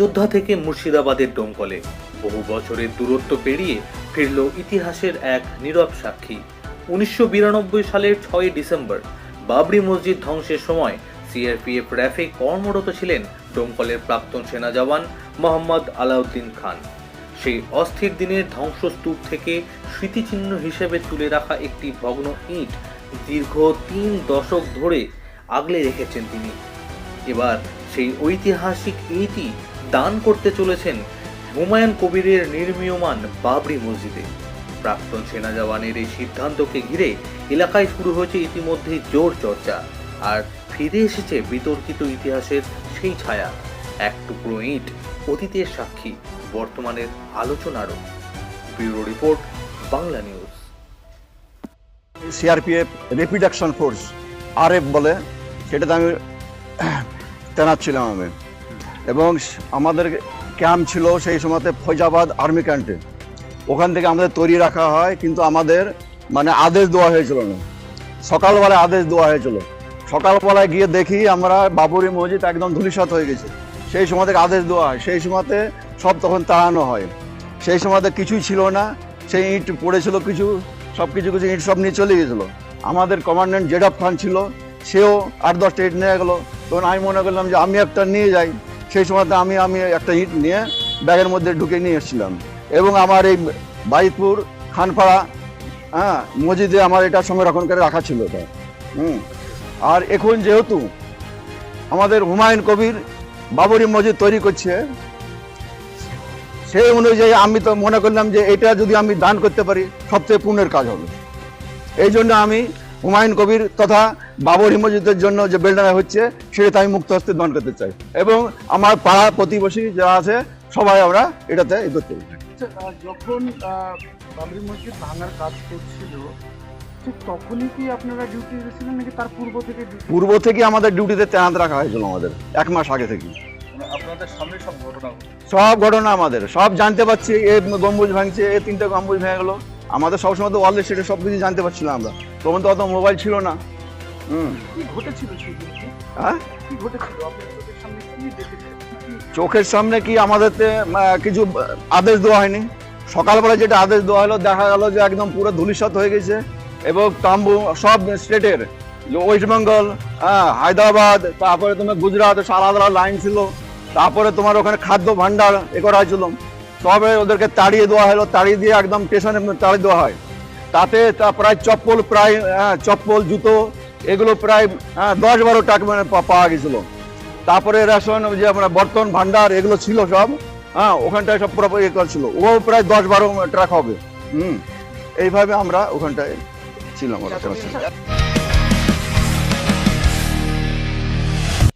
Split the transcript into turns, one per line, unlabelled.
অযোধ্যা থেকে মুর্শিদাবাদের ডোমকলে বহু বছরের দূরত্ব পেরিয়ে ফিরল ইতিহাসের এক নীরব সাক্ষী। উনিশশো বিরানব্বই সালের ছয় ডিসেম্বর, বাবরি মসজিদ ধ্বংসের সময় সিআরপিএফ র্যাফে কর্মরত ছিলেন ডোমকলের প্রাক্তন সেনা জওয়ান মোহাম্মদ আলাউদ্দিন খান। সেই অস্থির দিনের ধ্বংসস্তূপ থেকে স্মৃতিচিহ্ন হিসেবে তুলে রাখা একটি ভগ্ন ইট দীর্ঘ তিন দশক ধরে আগলে রেখেছেন তিনি। এবার সেই ঐতিহাসিক ইটই দান করতে চলেছেন হুমায়ুন কবিরের নির্মীয়মান বাবরি মসজিদে। প্রাক্তন সেনা জওয়ানের এই সিদ্ধান্তকে ঘিরে এলাকায় শুরু হয়েছে ইতিমধ্যে জোর চর্চা, আর ফিরে এসেছে বিতর্কিত ইতিহাসের সেই ছায়া। এক টুকরো ইট অতীতের সাক্ষী, বর্তমানের আলোচনারও। Bureau report, Bangla news.
CRPF rapid action force, RF বলে, সেটাতে আমি তেনাত ছিলাম আমি। এবং আমাদের ক্যাম্প ছিল সেই সময়তে ফৈজাবাদ আর্মি ক্যাম্পে। ওখান থেকে আমাদের তৈরি রাখা হয়, কিন্তু আমাদের মানে আদেশ দেওয়া হয়েছিল না। সকালবেলায় আদেশ দেওয়া হয়েছিল। সকালবেলায় গিয়ে দেখি আমরা বাবরি মসজিদ একদম ধূলিসাৎ হয়ে গেছে। সেই সময় থেকে আদেশ দেওয়া হয়। সেই সময়তে সব তখন তাড়ানো হয়। সেই সময়তে কিছুই ছিল না। সেই ইট পড়েছিল কিছু, সব কিছু কিছু ইট সব নিয়ে চলে গেছিল। আমাদের কমান্ড্যান্ট জেডাব খান ছিল, সেও আট দশটা ইট নিয়ে গেলো। তখন আমি মনে করলাম যে আমি একটা নিয়ে যাই। সেই সময়তে আমি আমি একটা ইট নিয়ে ব্যাগের মধ্যে ঢুকে নিয়ে এসেছিলাম। এবং আমার এই বাইতপুর, খানপাড়া হ্যাঁ মসজিদে আমার এটা সংরক্ষণ করে রাখা ছিল এটা। হুম। আর এখন যেহেতু আমাদের হুমায়ুন কবির বাবরি মসজিদ তৈরি করছে, সেই অনুযায়ী আমি তো মনে করলাম যে এটা যদি আমি দান করতে পারি, সবচেয়ে পুণ্যের কাজ হবে। এই জন্য আমি হুমায়ুন কবির তথা বাবর মসজিদের জন্য যে বেলডানা হচ্ছে সেটাতে আমি মুক্ত হস্তে দান করতে চাই। এবং আমার পাড়া প্রতিবেশী যারা আছে সবাই আমরা এটাতে এ করতে চাই
আচ্ছা, যখন বাবরি মসজিদ ভাঙার কাজ করছিল ঠিক তখনই কি আপনারা ডিউটি ছিলেন নাকি তার পূর্ব থেকে
পূর্ব থেকে আমাদের ডিউটিতে তেনাত রাখা হয়েছিল আমাদের এক মাস আগে থেকে।
সব ঘটনা
সব ঘটনা আমাদের সব জানতে পারছি এ গম্বুজ ভাঙছে এ তিনটে গম্বুজ ভেঙে গেলো। আমাদের সবসময় তো ওয়ার্ল্ড সেটা সব কিছু জানতে পারছিলাম আমরা। তখন তো অত মোবাইল ছিল না। হুম।
ঘটেছিল
হ্যাঁ?
চোখের সামনে কি
আমাদেরতে কিছু আদেশ দেওয়া হয়নি? সকালবেলা যেটা আদেশ দেওয়া হলো দেখা গেল যে একদম পুরো ধূলিসাৎ হয়ে গেছে এবং তাম্বু সব স্টেটের ওয়েস্ট বেঙ্গল হ্যাঁ হায়দ্রাবাদ তারপরে তোমার গুজরাট সারা আলাদা লাইন ছিল। তারপরে তোমার ওখানে খাদ্য ভাণ্ডার এ করা হয়েছিল। তবে ওদেরকে তাড়িয়ে দেওয়া হলো তাড়িয়ে দিয়ে একদম স্টেশনে তাড়িয়ে দেওয়া হয়। তাতে তা প্রায় চপ্পল প্রায় হ্যাঁ, চপ্পল জুতো এগুলো প্রায় হ্যাঁ, দশ বারো টাকা মানে পাওয়া গেছিল। তারপরে রেশন যে আমরা বর্তন ভান্ডার এগুলো ছিল সব হ্যাঁ ওখানটায় সব পুরো ইয়ে করছিল ও প্রায় দশ বারো ট্রাক হবে। হুম এইভাবে আমরা ওখানটায় ছিলাম।